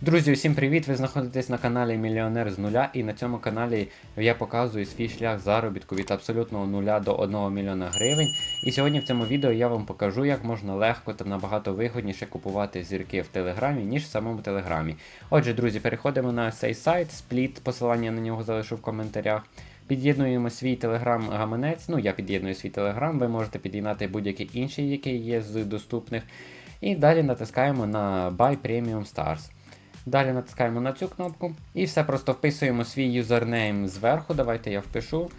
Друзі, усім привіт! Ви знаходитесь на каналі Мільйонер з нуля, і на цьому каналі я показую свій шлях заробітку від абсолютного нуля до 1 мільйона гривень. І сьогодні в цьому відео я вам покажу, як можна легко та набагато вигідніше купувати зірки в Телеграмі, ніж в самому Телеграмі. Отже, друзі, переходимо на цей сайт, спліт, посилання на нього залишу в коментарях. Під'єднуємо свій телеграм-гаманець. Ну, я під'єдную свій телеграм, ви можете під'єднати будь-який інший, який є з доступних. І далі натискаємо на Buy Premium Stars. Далі натискаємо на цю кнопку і все просто вписуємо свій юзернейм зверху. Давайте я впишу.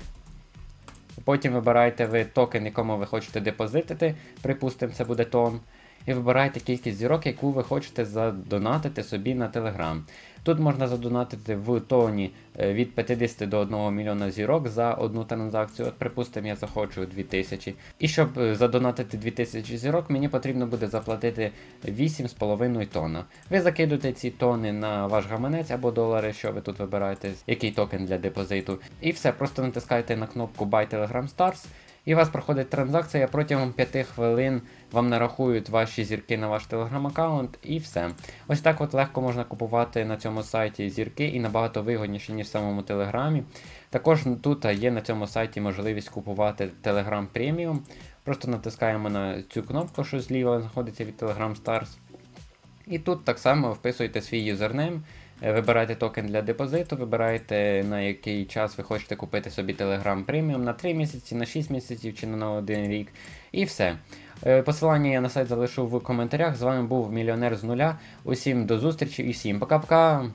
Потім вибираєте ви токен, якому ви хочете депозитити. Припустимо, це буде тон. І вибираєте кількість зірок, яку ви хочете задонатити собі на Telegram. Тут можна задонатити в тоні е, від 50 до 1 мільйона зірок за одну транзакцію. От, припустимо, я захочу 2000. І щоб е, задонатити 2000 зірок, мені потрібно буде заплатити 8,5 тонна. Ви закидуєте ці тони на ваш гаманець або долари, що ви тут вибираєте, який токен для депозиту. І все, просто натискаєте на кнопку Buy Telegram Stars. І у вас проходить транзакція протягом 5 хвилин вам нарахують ваші зірки на ваш телеграм-аккаунт і все. Ось так от легко можна купувати на цьому сайті зірки і набагато вигідніше, ніж в самому телеграмі. Також тут є на цьому сайті можливість купувати Telegram Premium. Просто натискаємо на цю кнопку, що зліва знаходиться від Telegram Stars. І тут так само вписуєте свій юзернейм, вибираєте токен для депозиту, вибираєте на який час ви хочете купити собі Telegram Premium на 3 місяці, на 6 місяців чи на 1 рік. І все. Е, Посилання я на сайт залишу в коментарях. З вами був Мільйонер з нуля. Усім до зустрічі і всім пока-пока!